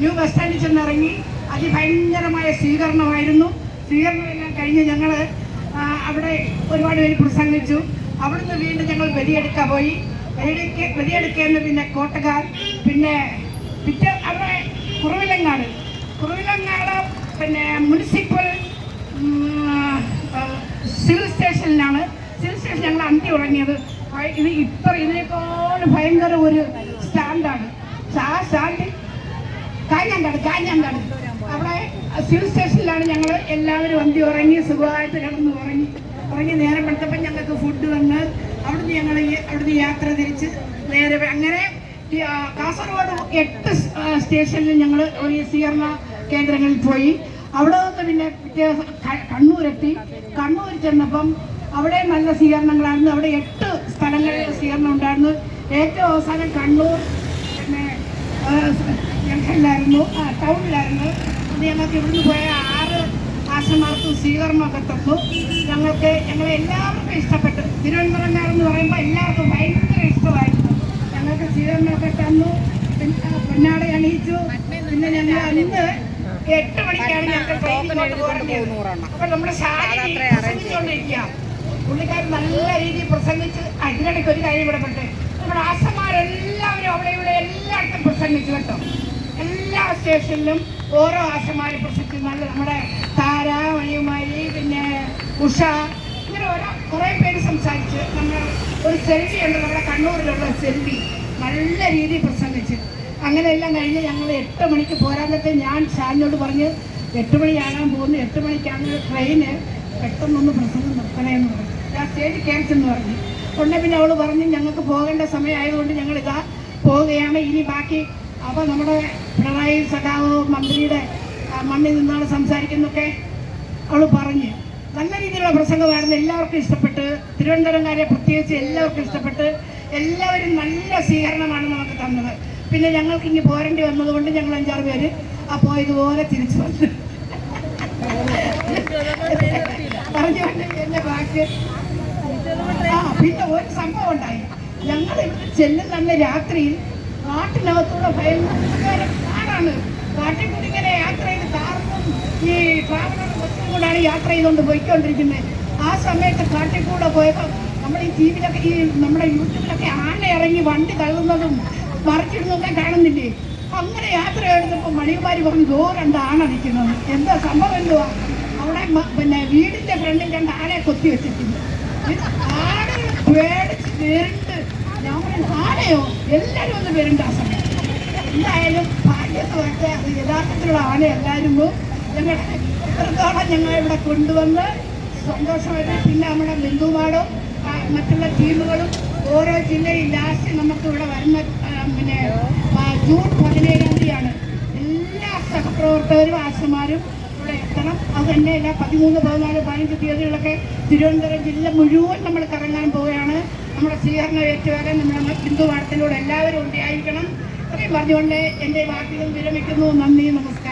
New bus സ്റ്റാൻഡിൽ ചെന്നിറങ്ങി അതിഭയങ്കരമായ സ്വീകരണമായിരുന്നു. സ്വീകരണമെല്ലാം കഴിഞ്ഞ് ഞങ്ങൾ അവിടെ ഒരുപാട് പേര് പ്രസംഗിച്ചു. അവിടുന്ന് വീണ്ടും ഞങ്ങൾ ബലിയെടുക്കാൻ പോയി. ബലിയെടുക്ക ബലിയെടുക്കുന്ന പിന്നെ കോട്ടക്കാർ പിന്നെ പിറ്റേ അവിടെ കുറവിലങ്ങാട്. കുറവിലങ്ങാട് പിന്നെ മുനിസിപ്പൽ സിവിൽ സ്റ്റേഷനിലാണ്. സിവിൽ സ്റ്റേഷൻ ഞങ്ങൾ അന്തി ഉറങ്ങിയത് ഇത് ഇത്ര ഇതിനേക്കാൾ ഭയങ്കര ഒരു സ്റ്റാൻഡാണ്. ആ സ്റ്റാൻഡിൽ കാഞ്ഞാണ്ടാട് കാഞ്ഞാണ്ടാണ് അവിടെ സിവിൽ സ്റ്റേഷനിലാണ് ഞങ്ങൾ എല്ലാവരും വണ്ടി ഉറങ്ങി സുഖമായിട്ട് കിടന്ന് ഉറങ്ങി ഉറങ്ങി നേരം പെടുത്തപ്പോൾ ഞങ്ങൾക്ക് ഫുഡ് വന്ന് അവിടുന്ന് ഞങ്ങൾ അവിടുന്ന് യാത്ര തിരിച്ച് നേരെ അങ്ങനെ കാസർഗോഡ് എട്ട് സ്റ്റേഷനിൽ ഞങ്ങൾ ഒരു സ്വീകരണ കേന്ദ്രങ്ങളിൽ പോയി. അവിടെ നിന്ന് പിന്നെ കണ്ണൂരെത്തി. കണ്ണൂർ ചെന്നപ്പം അവിടെ നല്ല സ്വീകരണങ്ങളായിരുന്നു. അവിടെ എട്ട് സ്ഥലങ്ങളിൽ സ്വീകരണം ഉണ്ടായിരുന്നു. ഏറ്റവും അവസാനം കണ്ണൂർ ജംഗ്ഷനിലായിരുന്നു ആ ടൗണിലായിരുന്നു. അത് ഞങ്ങൾക്ക് ഇവിടുന്ന് പോയ ആറ് ആശമാർക്ക് സ്വീകരണമൊക്കെ തന്നു. ഞങ്ങൾക്ക് ഞങ്ങളെ എല്ലാവർക്കും ഇഷ്ടപ്പെട്ടു. തിരുവനന്തപുരംകാരെന്ന് പറയുമ്പോൾ എല്ലാവർക്കും ഭയങ്കര ഇഷ്ടമായിരുന്നു. ഞങ്ങൾക്ക് സ്വീകരണമൊക്കെ തന്നു. പിന്നെ പൊന്നാട അണിയിച്ചു. പിന്നെ ഞങ്ങൾ അന്ന് എട്ട് മണിക്കാണ് ഞങ്ങൾ ട്രെയിനിലോട്ട് പോകേണ്ടത് അപ്പൊ നമ്മുടെ ശാരീരി പ്രസംഗിച്ചുകൊണ്ടിരിക്കുക പുള്ളിക്കാരൻ നല്ല രീതിയിൽ പ്രസംഗിച്ച് അതിനിടയ്ക്ക് ഒരു കാര്യം ഇവിടെ പെട്ടെ നമ്മുടെ ഇവിടെ പ്രസംഗിച്ചു കേട്ടോ. എല്ലാ സ്റ്റേഷനിലും ഓരോ ആശമാര് പ്രസിദ്ധി. നല്ല നമ്മുടെ താര മണിയുമാരി പിന്നെ ഉഷ ഇങ്ങനെ ഓരോ കുറേ പേര് സംസാരിച്ച് നമ്മൾ ഒരു സെൽവി ഉണ്ട് നമ്മുടെ കണ്ണൂരിലുള്ള സെൽവി നല്ല രീതിയിൽ പ്രസംഗിച്ച്. അങ്ങനെയെല്ലാം കഴിഞ്ഞ് ഞങ്ങൾ എട്ട് മണിക്ക് പോരാന്നത്തെ ഞാൻ ഷാനിനോട് പറഞ്ഞ് എട്ട് മണിയാകാൻ പോകുന്നു. എട്ട് മണിക്കാണ് ട്രെയിന്. പെട്ടെന്നൊന്ന് പ്രസംഗം നിർത്തണേന്ന് പറഞ്ഞു. ഞാൻ സ്റ്റേജ് ക്യാൻസെന്ന് പറഞ്ഞു. ഉടനെ പിന്നെ അവൾ പറഞ്ഞു ഞങ്ങൾക്ക് പോകേണ്ട സമയമായതുകൊണ്ട് ഞങ്ങൾ ഇതാ പോവുകയാണ്. ഇനി ബാക്കി അപ്പോൾ നമ്മുടെ പിണറായി സഖാവ് മന്ത്രിയുടെ മണ്ണിൽ നിന്നാണ് സംസാരിക്കുന്നൊക്കെ അവൾ പറഞ്ഞ്. നല്ല രീതിയിലുള്ള പ്രസംഗമായിരുന്നു. എല്ലാവർക്കും ഇഷ്ടപ്പെട്ട് തിരുവനന്തപുരംകാരെ പ്രത്യേകിച്ച് എല്ലാവർക്കും ഇഷ്ടപ്പെട്ട് എല്ലാവരും നല്ല സ്വീകരണമാണ് നമുക്ക് തന്നത്. പിന്നെ ഞങ്ങൾക്ക് ഇനി പോരേണ്ടി വന്നതുകൊണ്ട് ഞങ്ങൾ അഞ്ചാറ് പേര് ആ പോയതുപോലെ തിരിച്ചു വന്നു. പറഞ്ഞു എന്റെ ബാക്കി ആ പിന്നെ ഒരു സംഭവം ഉണ്ടായി. ഞങ്ങൾ ഇവിടെ ചെല്ലുന്ന അന്ന് രാത്രിയിൽ കാട്ടിനകത്തൂടെ ഭയങ്കര കാടാണ്. കാട്ടിൽ കൂടി ഇങ്ങനെ യാത്ര ചെയ്ത് കാറിനും ഈ ട്രാവലർ ബസ്സിനും കൂടാണ് യാത്ര ചെയ്തുകൊണ്ട് പോയിക്കൊണ്ടിരിക്കുന്നത് ആ സമയത്ത് കാട്ടിൽ കൂടെ പോയപ്പോൾ നമ്മൾ ഈ ടി വിയിലൊക്കെ ഈ നമ്മുടെ യൂട്യൂബിലൊക്കെ ആന ഇറങ്ങി വണ്ടി തള്ളുന്നതും മറിച്ചിടുന്നതൊക്കെ കാണുന്നില്ലേ? അങ്ങനെ യാത്ര എടുത്തപ്പോൾ മണികുമാരി പറഞ്ഞു ദോ രണ്ട് ആണ നിൽക്കുന്നത്. എന്താ സംഭവം എന്തുവാ? അവിടെ പിന്നെ വീടിന്റെ ഫ്രണ്ടിൽ രണ്ട് ആനയെ കൊത്തി വെച്ചിട്ടുണ്ട്. ഇത് ആനകൾ പേടിച്ച് പേരുണ്ട് ഞാൻ പറഞ്ഞു ആനയോ? എല്ലാവരും ഒന്ന് പേരുണ്ട് ആ സമയം എന്തായാലും ഭാഗ്യത്തോടെ അത് യഥാർത്ഥത്തിലുള്ള ആനയല്ലായിരുന്നു. ഞങ്ങൾ എത്രത്തോളം ഞങ്ങൾ ഇവിടെ കൊണ്ടുവന്ന് സന്തോഷമായിട്ട് പിന്നെ നമ്മുടെ ബന്ധുമാടും മറ്റുള്ള ടീമുകളും ഓരോ ജില്ലയിൽ ലാസ്റ്റ് നമുക്ക് ഇവിടെ വരുന്ന പിന്നെ ജൂൺ പതിനേഴാം തീയതിയാണ് എല്ലാ സഹപ്രവർത്തകരും ആശമാരും തന്നെയല്ല പതിമൂന്ന് പതിനാല് പതിനഞ്ച് തീയതികളൊക്കെ തിരുവനന്തപുരം ജില്ല മുഴുവൻ നമ്മൾ കറങ്ങാൻ പോവുകയാണ്. നമ്മുടെ സ്വീകരണം ഏറ്റുവാകാൻ നമ്മുടെ ബിന്ദു വാർത്തയിലൂടെ എല്ലാവരും ഉണ്ടായിരിക്കണം. ഇത്രയും പറഞ്ഞുകൊണ്ട് എന്റെ വാക്കുകൾ വിരമിക്കുന്നു. നന്ദി നമസ്കാരം.